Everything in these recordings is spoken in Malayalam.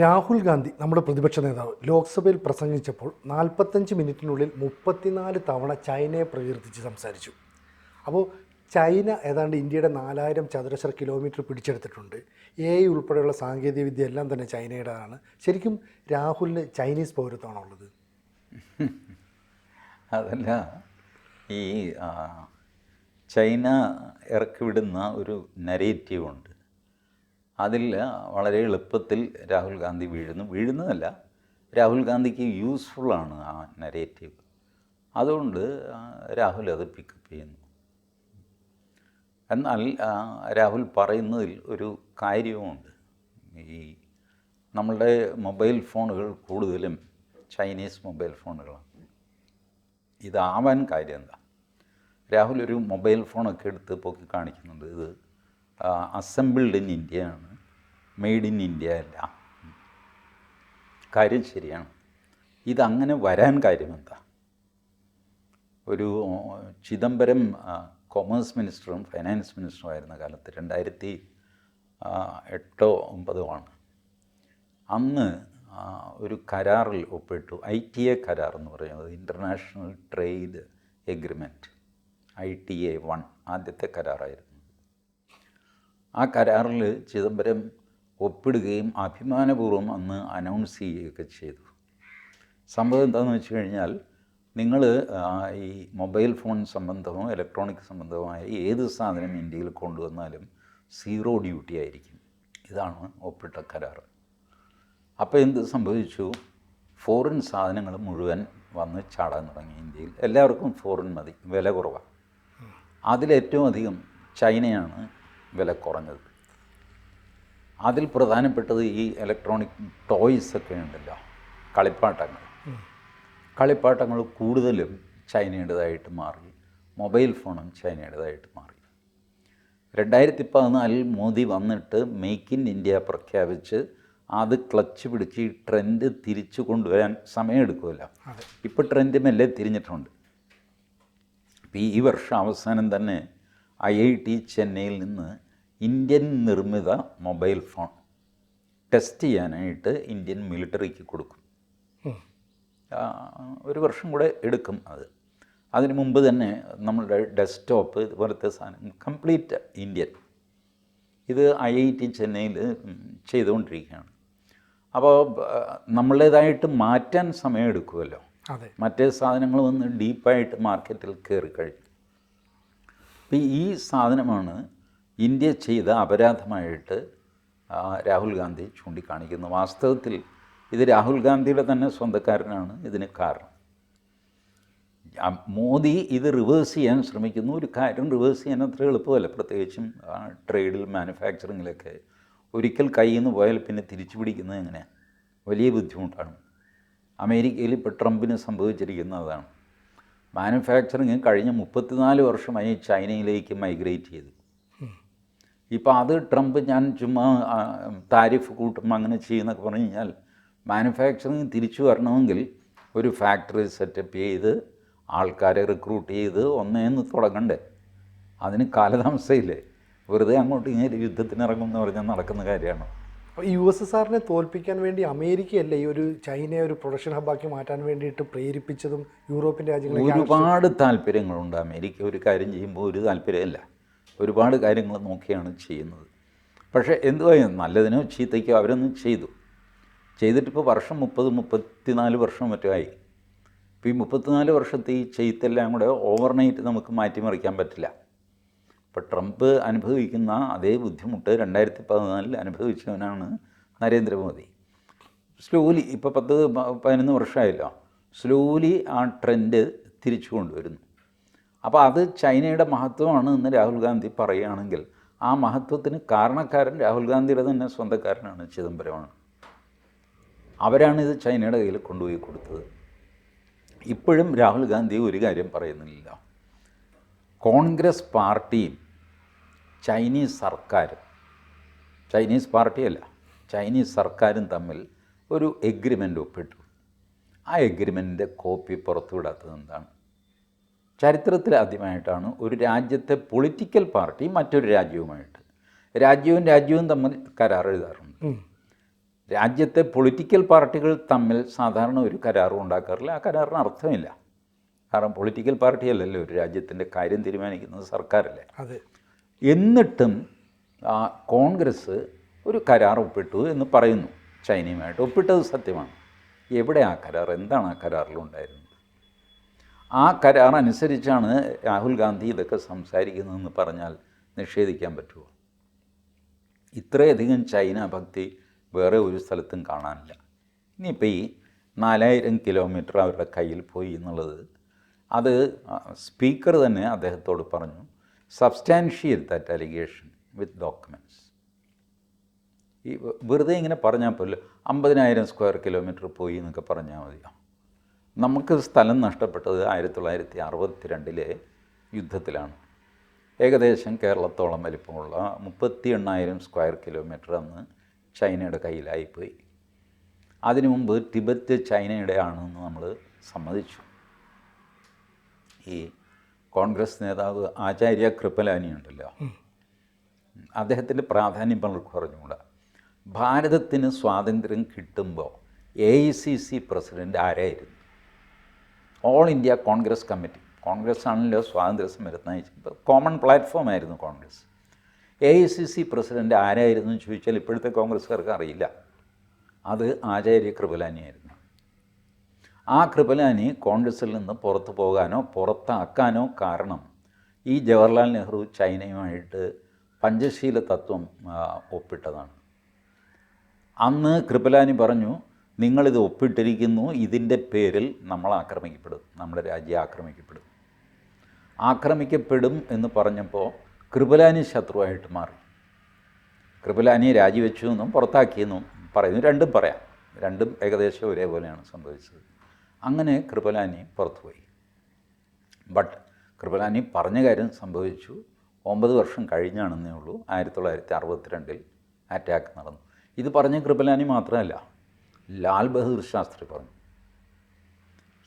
രാഹുൽ ഗാന്ധി നമ്മുടെ പ്രതിപക്ഷ നേതാവ് ലോക്സഭയിൽ പ്രസംഗിച്ചപ്പോൾ നാൽപ്പത്തഞ്ച് മിനിറ്റിനുള്ളിൽ മുപ്പത്തിനാല് തവണ ചൈനയെ പ്രകീർത്തിച്ച് സംസാരിച്ചു. അപ്പോൾ ചൈന ഏതാണ്ട് ഇന്ത്യയുടെ നാലായിരം ചതുരശ്ര കിലോമീറ്റർ പിടിച്ചെടുത്തിട്ടുണ്ട്. എ ഐ ഉൾപ്പെടെയുള്ള സാങ്കേതികവിദ്യ എല്ലാം തന്നെ ചൈനയുടേതാണ്. ശരിക്കും രാഹുലിന് ചൈനീസ് പൗരത്വമാണോ ഉള്ളത്? അതല്ല ഈ ചൈന ഇറക്കിവിടുന്ന ഒരു നരേറ്റീവ് ഉണ്ട്. അതിൽ വളരെ എളുപ്പത്തിൽ രാഹുൽ ഗാന്ധി വീഴുന്നു. വീഴുന്നതല്ല രാഹുൽ ഗാന്ധിക്ക് യൂസ്ഫുള്ളാണ് ആ നരേറ്റീവ് അതുകൊണ്ട് രാഹുൽ അത് പിക്കപ്പ് ചെയ്യുന്നു. എന്നാൽ രാഹുൽ പറയുന്നതിൽ ഒരു കാര്യവുമുണ്ട്. ഈ നമ്മളുടെ മൊബൈൽ ഫോണുകൾ കൂടുതലും ചൈനീസ് മൊബൈൽ ഫോണുകളാണ്. ഇതാവാൻ കാര്യം എന്താ? രാഹുൽ ഒരു മൊബൈൽ ഫോണൊക്കെ എടുത്ത് പൊക്കി കാണിക്കുന്നുണ്ട്. ഇത് അസംബിൾഡ് ഇൻ ഇന്ത്യയാണ് മെയ്ഡ് ഇൻ ഇന്ത്യ അല്ല. കാര്യം ശരിയാണ്. ഇതങ്ങനെ വരാൻ കാര്യമെന്താ? ഒരു ചിദംബരം കൊമേഴ്സ് മിനിസ്റ്ററും ഫൈനാൻസ് മിനിസ്റ്ററും ആയിരുന്ന കാലത്ത് രണ്ടായിരത്തി എട്ടോ ഒമ്പതോ ആണ്. അന്ന് ഒരു കരാറിൽ ഒപ്പിട്ടു. ഐ ടി എ കരാർ എന്ന് പറയുന്നത് international trade agreement I T A one ആദ്യത്തെ കരാറായിരുന്നു. ആ കരാറിൽ ചിദംബരം ഒപ്പിടുകയും അഭിമാനപൂർവം അന്ന് അനൗൺസ് ചെയ്യുകയൊക്കെ ചെയ്തു. സംഭവം എന്താണെന്ന് വെച്ച് കഴിഞ്ഞാൽ നിങ്ങൾ ഈ മൊബൈൽ ഫോൺ സംബന്ധമോ ഇലക്ട്രോണിക് സംബന്ധമായ ഏത് സാധനം ഇന്ത്യയിൽ കൊണ്ടുവന്നാലും സീറോ ഡ്യൂട്ടി ആയിരിക്കും. ഇതാണ് ഒപ്പിട്ട കരാർ അപ്പോൾ എന്ത് സംഭവിച്ചു? ഫോറിൻ സാധനങ്ങൾ മുഴുവൻ വന്ന് ചാടാൻ തുടങ്ങി ഇന്ത്യയിൽ. എല്ലാവർക്കും ഫോറിൻ മതി വില കുറവാണ് അതിലേറ്റവും അധികം ചൈനയാണ് വില കുറഞ്ഞത്. അതിൽ പ്രധാനപ്പെട്ടത് ഈ ഇലക്ട്രോണിക് ടോയ്സ് ഒക്കെ ഉണ്ടല്ലോ കളിപ്പാട്ടങ്ങൾ. കളിപ്പാട്ടങ്ങൾ കൂടുതലും ചൈനയുടേതായിട്ട് മാറി മൊബൈൽ ഫോണും ചൈനയുടേതായിട്ട് മാറി. രണ്ടായിരത്തി പതിനാലിൽ മോദി വന്നിട്ട് മേക്ക് ഇൻ ഇന്ത്യ പ്രഖ്യാപിച്ച് അത് ക്ലച്ച് പിടിച്ച് ഈ ട്രെൻഡ് തിരിച്ചു കൊണ്ടുവരാൻ സമയമെടുക്കുമല്ലോ. ഇപ്പോൾ ട്രെൻഡ് മെല്ലെ തിരിഞ്ഞിട്ടുണ്ട്. ഈ വർഷം അവസാനം തന്നെ ഐ ഐ ടി ചെന്നൈയിൽ നിന്ന് ഇന്ത്യൻ നിർമ്മിത മൊബൈൽ ഫോൺ ടെസ്റ്റ് ചെയ്യാനായിട്ട് ഇന്ത്യൻ മിലിറ്ററിക്ക് കൊടുക്കും. ഒരു വർഷം കൂടെ എടുക്കും അത്. അതിന് മുമ്പ് തന്നെ നമ്മളുടെ ഡെസ്ക്ടോപ്പ് ഇതുപോലത്തെ സാധനം കംപ്ലീറ്റ് ഇന്ത്യൻ. ഇത് ഐ ഐ ടി ചെന്നൈയിൽ ചെയ്തുകൊണ്ടിരിക്കുകയാണ്. അപ്പോൾ നമ്മളേതായിട്ട് മാറ്റാൻ സമയമെടുക്കുമല്ലോ മറ്റേ സാധനങ്ങൾ വന്ന് ഡീപ്പായിട്ട് മാർക്കറ്റിൽ കയറി കഴിഞ്ഞു അപ്പോൾ ഈ സാധനമാണ് ഇന്ത്യ ചെയ്ത അപരാധമായിട്ട് രാഹുൽ ഗാന്ധി ചൂണ്ടിക്കാണിക്കുന്നു. വാസ്തവത്തിൽ ഇത് രാഹുൽ ഗാന്ധിയുടെ തന്നെ സ്വന്തക്കാരനാണ്. ഇതിന് കാരണം മോദി ഇത് റിവേഴ്സ് ചെയ്യാൻ ശ്രമിക്കുന്നു. ഒരു കാര്യം റിവേഴ്സ് ചെയ്യാൻ അത്ര എളുപ്പമല്ല. പ്രത്യേകിച്ചും ട്രേഡിൽ മാനുഫാക്ചറിങ്ങിലൊക്കെ ഒരിക്കൽ കയ്യിൽ നിന്ന് പോയാൽ പിന്നെ തിരിച്ചു പിടിക്കുന്നത് എങ്ങനെയാണ് വലിയ ബുദ്ധിമുട്ടാണ്. അമേരിക്കയിൽ ഇപ്പോൾ ട്രംപിന് സംഭവിച്ചിരിക്കുന്ന അതാണ്. മാനുഫാക്ചറിങ് കഴിഞ്ഞ മുപ്പത്തിനാല് വർഷമായി ചൈനയിലേക്ക് മൈഗ്രേറ്റ് ചെയ്തു. ഇപ്പോൾ അത് ട്രംപ് ഞാൻ ചുമ്മാ താരിഫ് കൂട്ടും അങ്ങനെ ചെയ്യുന്നൊക്കെ പറഞ്ഞു കഴിഞ്ഞാൽ മാനുഫാക്ചറിങ് തിരിച്ചു വരണമെങ്കിൽ ഒരു ഫാക്ടറി സെറ്റപ്പ് ചെയ്ത് ആൾക്കാരെ റിക്രൂട്ട് ചെയ്ത് ഒന്നേന്ന് തുടങ്ങണ്ടേ? അതിന് കാലതാമസമില്ലേ വെറുതെ അങ്ങോട്ട് ഇങ്ങനെ യുദ്ധത്തിന് ഇറങ്ങും എന്ന് പറഞ്ഞാൽ നടക്കുന്ന കാര്യമാണ്? അപ്പോൾ യു എസ് എസ് ആറിനെ തോൽപ്പിക്കാൻ വേണ്ടി അമേരിക്കയല്ലേ ഈ ഒരു ചൈനയെ ഒരു പ്രൊഡക്ഷൻ ഹബ്ബാക്കി മാറ്റാൻ വേണ്ടിയിട്ട് പ്രേരിപ്പിച്ചതും യൂറോപ്യൻ രാജ്യങ്ങളിൽ ഒരുപാട് താല്പര്യങ്ങളുണ്ട്. അമേരിക്ക ഒരു കാര്യം ചെയ്യുമ്പോൾ ഒരു താല്പര്യമില്ല. ഒരുപാട് കാര്യങ്ങൾ നോക്കിയാണ് ചെയ്യുന്നത്. പക്ഷേ എന്തുവാ നല്ലതിനോ ചീത്തയ്ക്കോ അവരൊന്നും ചെയ്തു. ചെയ്തിട്ടിപ്പോൾ വർഷം മുപ്പത് മുപ്പത്തിനാല് വർഷം മറ്റുമായി ഇപ്പോൾ ഈ മുപ്പത്തിനാല് വർഷത്തെ ഈ ചെയ്ത്തെല്ലാം കൂടെ ഓവർനൈറ്റ് നമുക്ക് മാറ്റിമറിക്കാൻ പറ്റില്ല. ഇപ്പോൾ ട്രംപ് അനുഭവിക്കുന്ന അതേ ബുദ്ധിമുട്ട് രണ്ടായിരത്തി പതിനാലിൽ അനുഭവിച്ചവനാണ് നരേന്ദ്രമോദി. സ്ലോലി ഇപ്പോൾ പത്ത് പതിനൊന്ന് വർഷമായല്ലോ. സ്ലോലി ആ ട്രെൻഡ് തിരിച്ചു കൊണ്ടുവരുന്നു. അപ്പോൾ അത് ചൈനയുടെ മഹത്വമാണ് എന്ന് രാഹുൽ ഗാന്ധി പറയുകയാണെങ്കിൽ ആ മഹത്വത്തിന് കാരണക്കാരൻ രാഹുൽ ഗാന്ധിയുടെ തന്നെ സ്വന്തക്കാരനാണ് ചിദംബരമാണ്. അവരാണ് ഇത് ചൈനയുടെ കയ്യിൽ കൊണ്ടുപോയി കൊടുത്തത്. ഇപ്പോഴും രാഹുൽ ഗാന്ധി ഒരു കാര്യം പറയുന്നില്ല. കോൺഗ്രസ് പാർട്ടിയും ചൈനീസ് സർക്കാരും ചൈനീസ് പാർട്ടിയല്ല ചൈനീസ് സർക്കാരും തമ്മിൽ ഒരു എഗ്രിമെന്റ് ഒപ്പിട്ടു. ആ എഗ്രിമെന്റിന്റെ കോപ്പി പുറത്തുവിടാത്തത് എന്താണ്? ചരിത്രത്തിൽ ആദ്യമായിട്ടാണ് ഒരു രാജ്യത്തെ പൊളിറ്റിക്കൽ പാർട്ടി മറ്റൊരു രാജ്യവുമായിട്ട്. രാജ്യവും രാജ്യവും തമ്മിൽ കരാർ എഴുതാറുണ്ട്. രാജ്യത്തെ പൊളിറ്റിക്കൽ പാർട്ടികൾ തമ്മിൽ സാധാരണ ഒരു കരാറും ഉണ്ടാക്കാറില്ല. ആ കരാറിന് അർത്ഥമില്ല. കാരണം പൊളിറ്റിക്കൽ പാർട്ടി അല്ലല്ലോ ഒരു രാജ്യത്തിന്റെ കാര്യം തീരുമാനിക്കുന്നത് സർക്കാരല്ലേ. അതെ. എന്നിട്ടും ആ, കോൺഗ്രസ് ഒരു കരാർ ഒപ്പിട്ടു എന്ന് പറയുന്നു. ചൈനയുമായിട്ട് ഒപ്പിട്ടത് സത്യമാണ്. എവിടെ ആ കരാർ? എന്താണ് ആ കരാറിലുണ്ടായിരുന്നത്? ആ കരാർ അനുസരിച്ചാണ് രാഹുൽ ഗാന്ധി ഇതൊക്കെ സംസാരിക്കുന്നതെന്ന് പറഞ്ഞാൽ നിഷേധിക്കാൻ പറ്റുമോ? ഇത്രയധികം ചൈന ഭക്തി വേറെ ഒരു സ്ഥലത്തും കാണാനില്ല. ഇനിയിപ്പോൾ ഈ നാലായിരം കിലോമീറ്റർ അവരുടെ കയ്യിൽ പോയി എന്നുള്ളത് അത് സ്പീക്കർ തന്നെ അദ്ദേഹത്തോട് പറഞ്ഞു substantial that allegation with documents ഈ വെറുതെ ഇങ്ങനെ പറഞ്ഞാൽ പോലും അമ്പതിനായിരം സ്ക്വയർ കിലോമീറ്റർ പോയി എന്നൊക്കെ പറഞ്ഞാൽ മതിയോ? നമുക്ക് സ്ഥലം നഷ്ടപ്പെട്ടത് ആയിരത്തി തൊള്ളായിരത്തി അറുപത്തി രണ്ടിലെ യുദ്ധത്തിലാണ്. ഏകദേശം കേരളത്തോളം വലിപ്പമുള്ള മുപ്പത്തി എണ്ണായിരം സ്ക്വയർ കിലോമീറ്റർ അന്ന് ചൈനയുടെ കയ്യിലായിപ്പോയി. അതിനു മുമ്പ് ടിബറ്റ് ചൈനയുടെ ആണെന്ന് നമ്മൾ സമ്മതിച്ചു. ഈ കോൺഗ്രസ് നേതാവ് ആചാര്യ കൃപലാനി ഉണ്ടല്ലോ. അദ്ദേഹത്തിന്റെ പ്രാധാന്യം പലർക്കും പറഞ്ഞുകൂടാ ഭാരതത്തിന് സ്വാതന്ത്ര്യം കിട്ടുമ്പോൾ A I C C president ആരായിരുന്നു? All India Congress committee Congress ആണല്ലോ സ്വാതന്ത്ര്യ സമരത്ത് നയിച്ചത് കോമൺ പ്ലാറ്റ്ഫോം ആയിരുന്നു Congress A I C C president ആരായിരുന്നു എന്ന് ചോദിച്ചാൽ ഇപ്പോഴത്തെ കോൺഗ്രസ്സുകാർക്ക് അറിയില്ല. അത് ആചാര്യ കൃപലാനിയായിരുന്നു ആ കൃപലാനി കോൺഗ്രസിൽ നിന്ന് പുറത്തു പോകാനോ പുറത്താക്കാനോ കാരണം ഈ ജവഹർലാൽ നെഹ്റു ചൈനയുമായിട്ട് പഞ്ചശീല തത്വം ഒപ്പിട്ടതാണ്. അന്ന് കൃപലാനി പറഞ്ഞു നിങ്ങളിത് ഒപ്പിട്ടിരിക്കുന്നു ഇതിന്റെ പേരിൽ നമ്മൾ ആക്രമിക്കപ്പെടും നമ്മുടെ രാജ്യം ആക്രമിക്കപ്പെടും. ആക്രമിക്കപ്പെടും എന്ന് പറഞ്ഞപ്പോൾ കൃപലാനി ശത്രുവായിട്ട് മാറി. കൃപലാനി രാജിവെച്ചു എന്നും പുറത്താക്കിയെന്നും പറയുന്നു. രണ്ടും പറയാം. രണ്ടും ഏകദേശം ഒരേപോലെയാണ് സംഭവിച്ചത്. അങ്ങനെ കൃപലാനി പുറത്തുപോയി. ബട്ട് കൃപലാനി പറഞ്ഞ കാര്യം സംഭവിച്ചു. ഒമ്പത് വർഷം കഴിഞ്ഞാണെന്നേ ഉള്ളൂ. ആയിരത്തി തൊള്ളായിരത്തി അറുപത്തിരണ്ടിൽ അറ്റാക്ക് നടന്നു. ഇത് പറഞ്ഞ കൃപലാനി മാത്രമല്ല ലാൽ ബഹദൂർ ശാസ്ത്രി പറഞ്ഞു.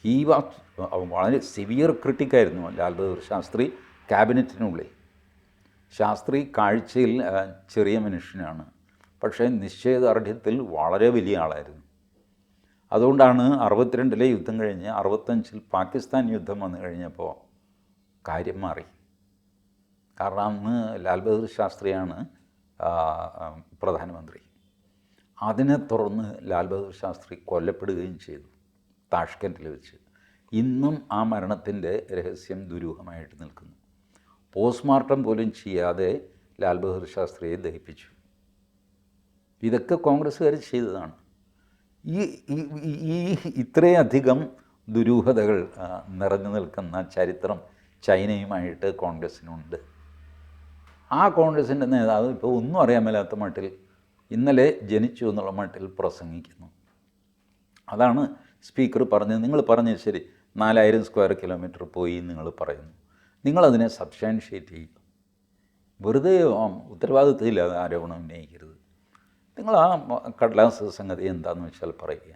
ഈ വാസ് വളരെ സിവിയർ ക്രിട്ടിക്കായിരുന്നു ലാൽ ബഹദൂർ ശാസ്ത്രി ക്യാബിനറ്റിനുള്ളിൽ. ശാസ്ത്രി കാഴ്ചയിൽ ചെറിയ മനുഷ്യനാണ്. പക്ഷേ നിശ്ചയദാർഢ്യത്തിൽ വളരെ വലിയ ആളായിരുന്നു. അതുകൊണ്ടാണ് അറുപത്തിരണ്ടിലെ യുദ്ധം കഴിഞ്ഞ് അറുപത്തഞ്ചിൽ പാകിസ്ഥാൻ യുദ്ധം വന്നു കഴിഞ്ഞപ്പോൾ കാര്യം മാറി. കാരണം അന്ന് ലാൽ ബഹദൂർ ശാസ്ത്രിയാണ് പ്രധാനമന്ത്രി. അതിനെ തുടർന്ന് ലാൽ ബഹദൂർ ശാസ്ത്രി കൊല്ലപ്പെടുകയും ചെയ്തു താഷ്കന്റിൽ വെച്ച്. ഇന്നും ആ മരണത്തിന്റെ രഹസ്യം ദുരൂഹമായിട്ട് നിൽക്കുന്നു. പോസ്റ്റ്മോർട്ടം പോലും ചെയ്യാതെ ലാൽ ബഹദൂർ ശാസ്ത്രിയെ ദഹിപ്പിച്ചു. ഇതൊക്കെ കോൺഗ്രസ്സുകാർ ചെയ്തതാണ്. ഈ ഈ- ഇത്രയധികം ദുരൂഹതകൾ നിറഞ്ഞു നിൽക്കുന്ന ചരിത്രം ചൈനയുമായിട്ട് കോൺഗ്രസ്സിനുണ്ട്. ആ കോൺഗ്രസിന്റെ നേതാവ് ഇപ്പോൾ ഒന്നും അറിയാൻ മേലാത്ത മട്ടിൽ ഇന്നലെ ജനിച്ചു എന്നുള്ള മട്ടിൽ പ്രസംഗിക്കുന്നു. അതാണ് സ്പീക്കർ പറഞ്ഞത്. നിങ്ങൾ പറഞ്ഞത് ശരി. നാലായിരം സ്ക്വയർ കിലോമീറ്റർ പോയി നിങ്ങൾ പറയുന്നു. നിങ്ങളതിനെ സബ്സ്റ്റാൻഷിയേറ്റ് ചെയ്യുക. വെറുതെ ഉത്തരവാദിത്തമില്ലാതെ ആരോപണം ഉന്നയിക്കരുത് നിങ്ങൾ ആ കടലാസ് സംഗതി എന്താണെന്ന് വെച്ചാൽ പറയുക.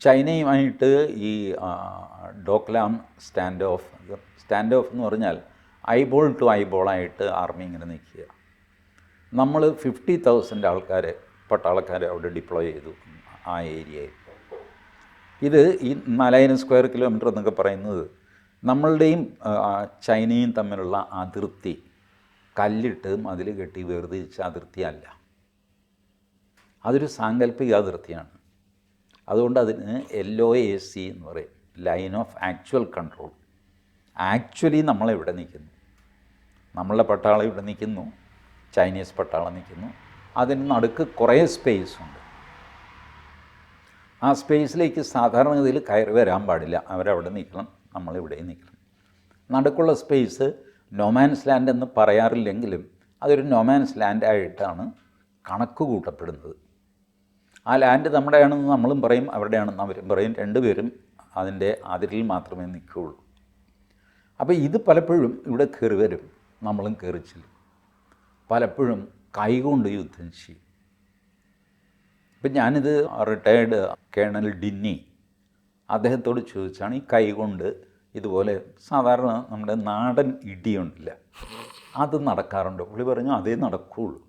ചൈനയുമായിട്ട് ഈ Doklam stand of stand of എന്ന് പറഞ്ഞാൽ ഐബോൾ ടു ഐബോളായിട്ട് ആർമി ഇങ്ങനെ നിൽക്കുക. നമ്മൾ ഫിഫ്റ്റി തൗസൻഡ് ആൾക്കാരെ പട്ടാളക്കാരെ അവിടെ ഡിപ്ലോയ് ചെയ്തു ആ ഏരിയയിൽ ഇത് ഈ നാലായിരം സ്ക്വയർ കിലോമീറ്റർ എന്നൊക്കെ പറയുന്നത് നമ്മളുടെയും ചൈനയും തമ്മിലുള്ള അതിർത്തി. കല്ലിട്ട് മതിൽ കെട്ടി വേർതിരിച്ച അതിർത്തിയല്ല അതൊരു സാങ്കല്പിക അതിർത്തിയാണ്. അതുകൊണ്ട് അതിന് എൽ ഒ എ സി എന്ന് പറയും. Line of actual control actually നമ്മളെവിടെ നിൽക്കുന്നു? നമ്മളുടെ പട്ടാളം ഇവിടെ നിൽക്കുന്നു. ചൈനീസ് പട്ടാളം നിൽക്കുന്നു. അതിന് നടുക്ക് കുറേ സ്പേസ് ഉണ്ട്. ആ സ്പേസിലേക്ക് സാധാരണഗതിയിൽ കയറി വരാൻ പാടില്ല. അവരവിടെ നിൽക്കണം നമ്മളിവിടെ നിൽക്കണം. നടുക്കുള്ള സ്പേസ് നൊമാൻസ് ലാൻഡ് എന്ന് പറയാറില്ലെങ്കിലും അതൊരു നൊമാൻസ് ലാൻഡായിട്ടാണ് കണക്ക് കൂട്ടപ്പെടുന്നത്. ആ ലാൻഡ് നമ്മുടെയാണെന്ന് നമ്മളും പറയും അവരുടെയാണെന്ന് അവരും പറയും രണ്ടുപേരും അതിന്റെ അതിരിൽ മാത്രമേ നിൽക്കുകയുള്ളൂ. അപ്പോൾ ഇത് പലപ്പോഴും ഇവിടെ കയറി വരും നമ്മളും കയറി ചെല്ലും. പലപ്പോഴും കൈകൊണ്ട് യുദ്ധം ചെയ്യും. ഇപ്പം ഞാനിത് റിട്ടയേർഡ് കേണൽ ഡിന്നി അദ്ദേഹത്തോട് ചോദിച്ചാണ് ഈ കൈകൊണ്ട് ഇതുപോലെ സാധാരണ നമ്മുടെ നാടൻ ഇടിയുണ്ടില്ല അത് നടക്കാറുണ്ട്? പുള്ളി പറഞ്ഞു അതേ നടക്കുകയുള്ളൂ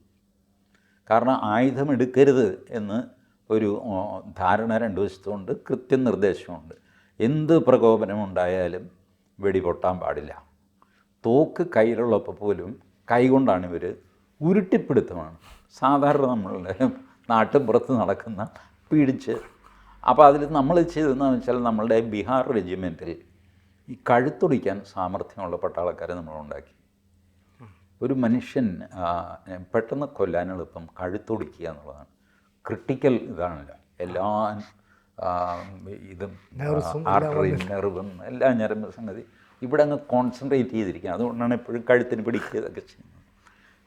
കാരണം ആയുധം എടുക്കരുത് എന്ന് ഒരു ധാരണ രണ്ട് വശത്തുമുണ്ട് കൃത്യനിർദ്ദേശമുണ്ട്. എന്ത് പ്രകോപനമുണ്ടായാലും വെടിപൊട്ടാൻ പാടില്ല. തോക്ക് കയ്യിലുള്ളപ്പോൾ പോലും കൈകൊണ്ടാണ് ഇവർ ഉരുട്ടിപ്പിടുത്തമാണ്. സാധാരണ നമ്മളുടെ നാട്ടുപുറത്ത് നടക്കുന്ന പിടിച്ച് അപ്പോൾ അതിൽ നമ്മൾ ചെയ്തതെന്ന് വെച്ചാൽ നമ്മളുടെ ബീഹാർ റെജിമെന്റിൽ ഈ കഴുത്തൊടിക്കാൻ സാമർഥ്യമുള്ള പട്ടാളക്കാരെ നമ്മൾ ഉണ്ടാക്കി. ഒരു മനുഷ്യൻ പെട്ടെന്ന് കൊല്ലാൻ എളുപ്പം കഴുത്തൊടിക്കുക എന്നുള്ളതാണ്. ക്രിട്ടിക്കൽ ഇതാണല്ലോ എല്ലാ ഇതും ആർട്ടറിയും നെർവും എല്ലാ ഞരമ്പ് സംഗതി ഇവിടെ അങ്ങ് കോൺസെൻട്രേറ്റ് ചെയ്തിരിക്കുക അതുകൊണ്ടാണ് എപ്പോഴും കഴുത്തിന് പിടിക്കുകയൊക്കെ ചെയ്യുന്നത്.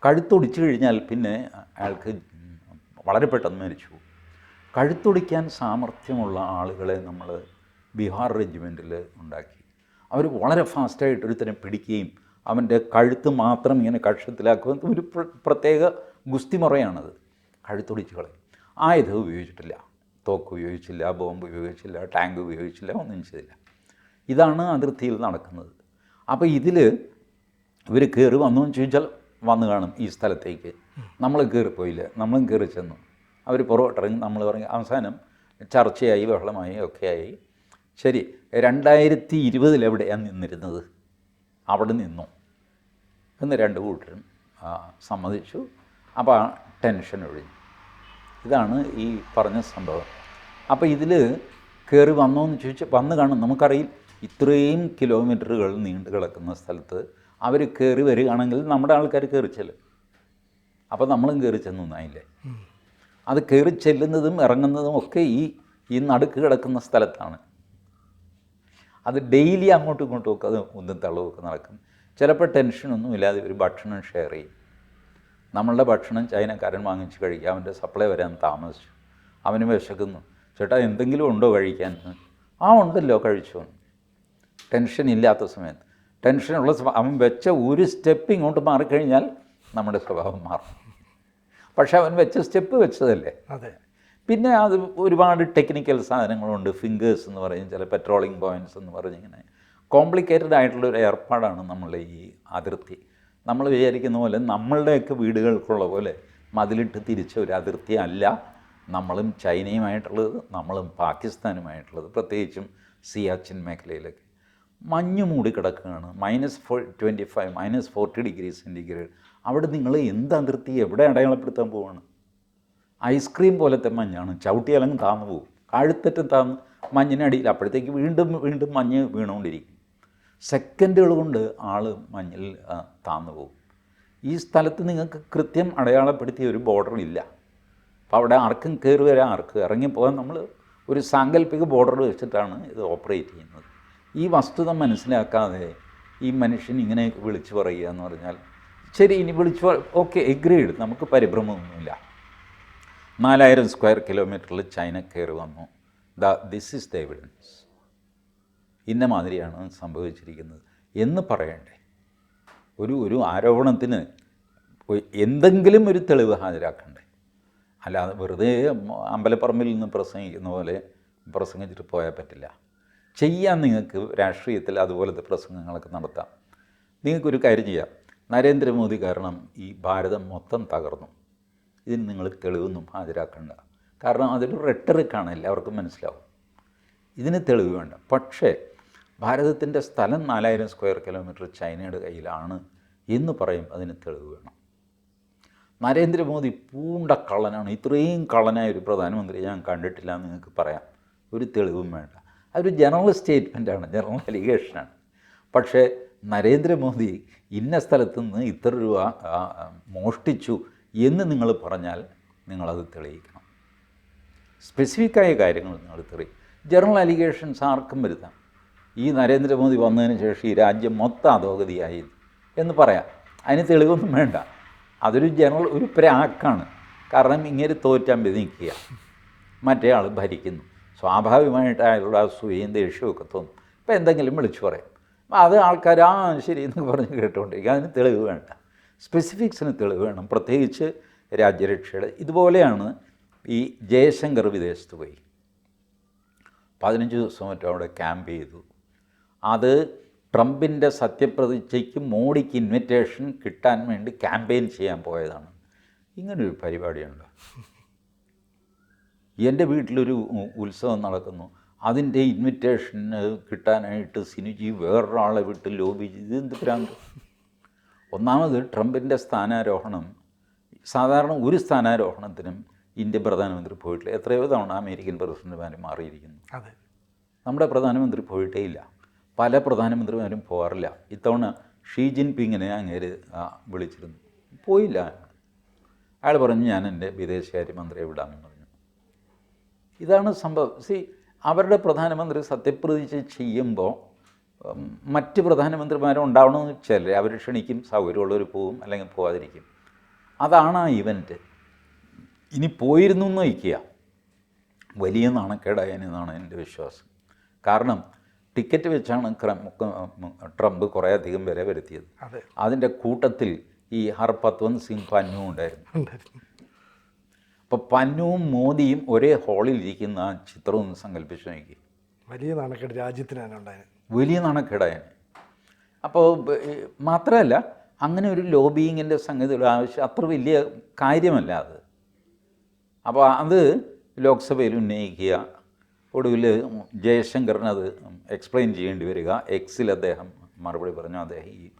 കഴുത്തൊടിച്ചു കഴിഞ്ഞാൽ പിന്നെ അയാൾക്ക് വളരെ പെട്ടെന്ന് മരിച്ചു. കഴുത്തൊടിക്കാൻ സാമർഥ്യമുള്ള ആളുകളെ നമ്മൾ ബീഹാർ റെജിമെന്റിൽ ഉണ്ടാക്കി. അവർ വളരെ ഫാസ്റ്റായിട്ട് ഒരുത്തനെ പിടിക്കുകയും അവന്റെ കഴുത്ത് മാത്രം ഇങ്ങനെ കക്ഷത്തിലാക്കുക ഒരു പ്ര- പ്രത്യേക ഗുസ്തിമുറയാണത്. കഴുത്തൊടിച്ച് കളയും. ആയുധം ഉപയോഗിച്ചിട്ടില്ല. തോക്ക് ഉപയോഗിച്ചില്ല. ബോംബ് ഉപയോഗിച്ചില്ല. ടാങ്ക് ഉപയോഗിച്ചില്ല. ഒന്നും ചെയ്തില്ല. ഇതാണ് അതിർത്തിയിൽ നടക്കുന്നത്. അപ്പോൾ ഇതിൽ ഇവർ കയറി വന്നു എന്ന് ചോദിച്ചാൽ വന്നു കാണും ഈ സ്ഥലത്തേക്ക്. നമ്മൾ കയറിപ്പോയില്ല നമ്മളും കയറി ചെന്നു. അവർ പുറകോട്ടിറങ്ങി നമ്മൾ പറഞ്ഞു അവസാനം ചർച്ചയായി ബഹളമായി ഒക്കെയായി. ശരി രണ്ടായിരത്തി ഇരുപതിൽ എവിടെയാണ് നിന്നിരുന്നത്? അവിടെ നിന്നു. എന്ന് രണ്ട് കൂട്ടരും സമ്മതിച്ചു. അപ്പോൾ ആ ടെൻഷൻ ഒഴിഞ്ഞു. ഇതാണ് ഈ പറഞ്ഞ സംഭവം. അപ്പോൾ ഇതിൽ കയറി വന്നോ എന്ന് ചോദിച്ചാൽ വന്ന് കാണും. നമുക്കറിയില്ല. ഇത്രയും കിലോമീറ്ററുകൾ നീണ്ടു കിടക്കുന്ന സ്ഥലത്ത് അവർ കയറി വരികയാണെങ്കിൽ നമ്മുടെ ആൾക്കാർ കയറി ചെല്ലും. അപ്പോൾ നമ്മളും കയറി ചെന്നു അത് കയറി ചെല്ലുന്നതും ഇറങ്ങുന്നതും ഒക്കെ ഈ ഈ നടുക്ക് കിടക്കുന്ന സ്ഥലത്താണ്. അത് ഡെയിലി അങ്ങോട്ടും ഇങ്ങോട്ടും ഒക്കെ അത് ഒന്നും തള്ളവും നടക്കും. ചിലപ്പോൾ ടെൻഷനൊന്നും ഇല്ലാതെ ഒരു ഭക്ഷണം ഷെയർ ചെയ്യും. നമ്മളുടെ ഭക്ഷണം ചൈനക്കാരൻ വാങ്ങിച്ച് കഴിക്കുക അവന്റെ സപ്ലൈ വരാൻ താമസിച്ചു. അവന് വിശക്കുന്നു. ചേട്ടാ എന്തെങ്കിലും ഉണ്ടോ കഴിക്കാൻ? ആ ഉണ്ടല്ലോ കഴിച്ചു ടെൻഷൻ ഇല്ലാത്ത സമയത്ത്. ടെൻഷനുള്ള സമയം അവൻ വെച്ച ഒരു സ്റ്റെപ്പ് ഇങ്ങോട്ട് മാറിക്കഴിഞ്ഞാൽ നമ്മുടെ സ്വഭാവം മാറും. പക്ഷെ അവൻ വെച്ച സ്റ്റെപ്പ് വെച്ചതല്ലേ? അതെ. പിന്നെ അത് ഒരുപാട് ടെക്നിക്കൽ സാധനങ്ങളുണ്ട്. ഫിംഗേഴ്സ് എന്ന് പറയും ചില പെട്രോളിങ് പോയിന്റ്സ് എന്ന് പറഞ്ഞ് ഇങ്ങനെ കോംപ്ലിക്കേറ്റഡ് ആയിട്ടുള്ള ഒരു ഏർപ്പാടാണ് നമ്മളെ ഈ അതിർത്തി. നമ്മൾ വിചാരിക്കുന്ന പോലെ നമ്മളുടെയൊക്കെ വീടുകൾക്കുള്ള പോലെ മതിലിട്ട് തിരിച്ച ഒരു അതിർത്തി അല്ല. നമ്മളും ചൈനയുമായിട്ടുള്ളത് നമ്മളും പാകിസ്ഥാനുമായിട്ടുള്ളത് പ്രത്യേകിച്ചും സിയാച്ചിൻ മേഖലയിലൊക്കെ. മഞ്ഞ് മൂടി കിടക്കുകയാണ്. Minus four twenty five minus forty degree centigrade അവിടെ നിങ്ങൾ എന്ത് അതിർത്തി എവിടെ അടയാളപ്പെടുത്താൻ പോവാണ്? ഐസ്ക്രീം പോലത്തെ മഞ്ഞാണ്. ചവിട്ടിയാലങ്ങ് താന്നു പോകും കഴുത്തറ്റം താന്ന്. മഞ്ഞിനടിയിൽ അപ്പോഴത്തേക്ക് വീണ്ടും വീണ്ടും മഞ്ഞ് വീണുകൊണ്ടിരിക്കും. സെക്കൻഡുകൾ കൊണ്ട് ആൾ മഞ്ഞിൽ താന്നു പോകും ഈ സ്ഥലത്ത് നിങ്ങൾക്ക് കൃത്യം അടയാളപ്പെടുത്തിയ ഒരു ബോർഡർ ഇല്ല. അപ്പോൾ അവിടെ ആർക്കും കയറി വരാം ആർക്കും ഇറങ്ങിപ്പോകാൻ നമ്മൾ ഒരു സാങ്കല്പിക ബോർഡർ വെച്ചിട്ടാണ് ഇത് ഓപ്പറേറ്റ് ചെയ്യുന്നത്. ഈ വസ്തുത മനസ്സിലാക്കാതെ ഈ മനുഷ്യൻ ഇങ്ങനെ വിളിച്ചു പറയുക എന്ന് പറഞ്ഞാൽ ശരി ഇനി വിളിച്ചു ഓക്കെ എഗ്രീഡ് നമുക്ക് പരിഭ്രമമൊന്നുമില്ല. നാലായിരം സ്ക്വയർ കിലോമീറ്ററിൽ ചൈന കയറി വന്നു. The this is the evidence ഇന്ന മാതിരിയാണ് സംഭവിച്ചിരിക്കുന്നത്. എന്ന് പറയണ്ടേ? ഒരു ഒരു ആരോപണത്തിന് എന്തെങ്കിലും ഒരു തെളിവ് ഹാജരാക്കണ്ടേ? അല്ലാതെ വെറുതെ അമ്പലപ്പറമ്പിൽ നിന്ന് പ്രസംഗിക്കുന്ന പോലെ പ്രസംഗിച്ചിട്ട് പോയാൽ പറ്റില്ല. ചെയ്യാൻ നിങ്ങൾക്ക് രാഷ്ട്രീയത്തിൽ അതുപോലത്തെ പ്രസംഗങ്ങളൊക്കെ നടത്താം. നിങ്ങൾക്കൊരു കാര്യം ചെയ്യാം. നരേന്ദ്രമോദി കാരണം ഈ ഭാരതം മൊത്തം തകർന്നു. ഇതിന് നിങ്ങൾ തെളിവൊന്നും ഹാജരാക്കണ്ട. കാരണം അതൊരു റെട്ടറിക്കാണ് എല്ലാവർക്കും മനസ്സിലാവും. ഇതിന് തെളിവ് വേണ്ട. പക്ഷേ ഭാരതത്തിന്റെ സ്ഥലം നാലായിരം സ്ക്വയർ കിലോമീറ്റർ ചൈനയുടെ കയ്യിലാണ് എന്ന് പറയും അതിന് തെളിവ് വേണം. നരേന്ദ്രമോദി പൂണ്ട കള്ളനാണ്. ഇത്രയും കള്ളനായ ഒരു പ്രധാനമന്ത്രി ഞാൻ കണ്ടിട്ടില്ല എന്ന് നിങ്ങൾക്ക് പറയാം. ഒരു തെളിവും വേണ്ട. അതൊരു ജനറൽ സ്റ്റേറ്റ്മെന്റാണ് ജനറൽ അലിഗേഷനാണ്. പക്ഷേ നരേന്ദ്രമോദി ഇന്ന സ്ഥലത്തു നിന്ന് ഇത്ര രൂപ മോഷ്ടിച്ചു എന്ന് നിങ്ങൾ പറഞ്ഞാൽ നിങ്ങളത് തെളിയിക്കണം. സ്പെസിഫിക്കായ കാര്യങ്ങൾ നിങ്ങൾ തെളിയിക്കും ജനറൽ അലിഗേഷൻസ് ആർക്കും വരുത്താം. ഈ നരേന്ദ്രമോദി വന്നതിന് ശേഷം ഈ രാജ്യം മൊത്തം അധോഗതിയായി എന്ന് പറയാം. അതിന് തെളിവൊന്നും വേണ്ട. അതൊരു ജനറൽ ഒരു പ്രാക്കാണ്. കാരണം ഇങ്ങനെ തോറ്റാൻ വിധിക്കുക. മറ്റേ ആൾ ഭരിക്കുന്നു. സ്വാഭാവികമായിട്ട് അയാളുടെ അസൂയയും ദേഷ്യമൊക്കെ തോന്നും ഇപ്പം എന്തെങ്കിലും വിളിച്ചു പറയും. അത് ആൾക്കാർ ആ ശരി എന്ന് പറഞ്ഞ് കേട്ടുകൊണ്ടിരിക്കുക അതിന് തെളിവ് വേണ്ട. സ്പെസിഫിക്സിന് തെളിവ് വേണം. പ്രത്യേകിച്ച് രാജ്യരക്ഷയുടെ. ഇതുപോലെയാണ് ഈ ജയശങ്കർ വിദേശത്ത് പോയി. പതിനഞ്ച് ദിവസം മറ്റും അവിടെ ക്യാമ്പ് ചെയ്തു. അത് ട്രംപിന്റെ സത്യപ്രതിജ്ഞയ്ക്ക് മോഡിക്ക് ഇൻവിറ്റേഷൻ കിട്ടാൻ വേണ്ടി ക്യാമ്പയിൻ ചെയ്യാൻ പോയതാണ്. ഇങ്ങനൊരു പരിപാടിയുണ്ട്. എന്റെ വീട്ടിലൊരു ഉത്സവം നടക്കുന്നു. അതിന്റെ ഇൻവിറ്റേഷൻ കിട്ടാനായിട്ട് സിനുജി വേറൊരാളെ വിട്ട് ലോബി ചെയ്ത് എന്ത് പ്രാന്ത് ഒന്നാമത് ട്രംപിന്റെ സ്ഥാനാരോഹണം സാധാരണ ഒരു സ്ഥാനാരോഹണത്തിനും ഇന്ത്യൻ പ്രധാനമന്ത്രി പോയിട്ടില്ല. എത്രയോ തവണ അമേരിക്കൻ പ്രസിഡന്റുമാർ മാറിയിരിക്കുന്നു. അതെ. നമ്മുടെ പ്രധാനമന്ത്രി പോയിട്ടേ ഇല്ല. പല പ്രധാനമന്ത്രിമാരും പോകാറില്ല ഇത്തവണ ഷീ ജിൻപിങ്ങിനെ അങ്ങേര് വിളിച്ചിരുന്നു. പോയില്ല. അയാൾ പറഞ്ഞു ഞാൻ എന്റെ വിദേശകാര്യമന്ത്രിയെ വിടാമെന്ന് ഇതാണ് സംഭവം. സി അവരുടെ പ്രധാനമന്ത്രി സത്യപ്രതിജ്ഞ ചെയ്യുമ്പോൾ മറ്റ് പ്രധാനമന്ത്രിമാരും ഉണ്ടാവണമെന്ന് വെച്ചാൽ അവർ ക്ഷണിക്കും സൗകര്യമുള്ളവർ പോവും അല്ലെങ്കിൽ പോവാതിരിക്കും. അതാണ് ആ ഇവന്റ് ഇനി പോയിരുന്നു എന്ന് വയ്ക്കുക. വലിയ നാണക്കേടായെന്നാണ് എന്റെ വിശ്വാസം. കാരണം ടിക്കറ്റ് വെച്ചാണ് ട്രംപ് കുറേ അധികം വരെ വരുത്തിയത്. അതെ. അതിന്റെ കൂട്ടത്തിൽ ഈ ഹർപത്വന്ത് സിംഗ് പന്നു ഉണ്ടായിരുന്നു. അപ്പോൾ പന്നുവും മോദിയും ഒരേ ഹാളിൽ ഇരിക്കുന്ന ആ ചിത്രം ഒന്ന് സങ്കല്പിച്ച് നോക്കി. വലിയ നാണക്കേട് രാജ്യത്തിനാണ് ഉണ്ടായത്. വലിയ നാണക്കേടായ. അപ്പോൾ മാത്രമല്ല അങ്ങനെ ഒരു ലോബിയിങ്ങിന്റെ സംഗതിയുടെ ആവശ്യം അത്ര വലിയ കാര്യമല്ല അത്. അപ്പോൾ അത് ലോക്സഭയിൽ ഉന്നയിക്കുക ഒടുവിൽ ജയശങ്കറിന് അത് എക്സ്പ്ലെയിൻ ചെയ്യേണ്ടി വരിക. എക്സിൽ അദ്ദേഹം മറുപടി പറഞ്ഞു അദ്ദേഹം ഈ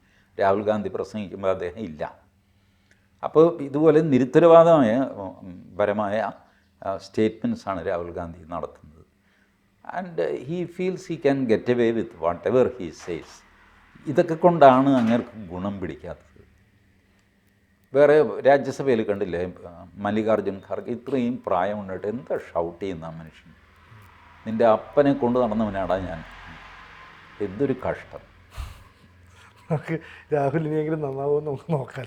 രാഹുൽ ഗാന്ധി പ്രസംഗിക്കുമ്പോൾ അദ്ദേഹം ഇല്ല. അപ്പോൾ ഇതുപോലെ നിരുത്തരവാദമായ പരമായ ആണ് രാഹുൽ ഗാന്ധി നടത്തുന്നത്. And he feels he can get away with whatever he says ഇതൊക്കെ കൊണ്ടാണ് അങ്ങേർക്ക് ഗുണം പിടിക്കാത്തത്. വേറെ രാജ്യസഭയിൽ കണ്ടില്ലേ മല്ലികാർജുൻ ഖാർഗെ ഇത്രയും പ്രായമുണ്ടായിട്ട് എന്താ ഷൗട്ട് ചെയ്യുന്ന മനുഷ്യൻ? നിന്റെ അപ്പനെ കൊണ്ട് നടന്നവനാടാ ഞാൻ. എന്തൊരു കഷ്ടം. നമുക്ക് രാഹുലിനെങ്കിലും നന്നാവുമെന്ന് നമുക്ക് നോക്കാം.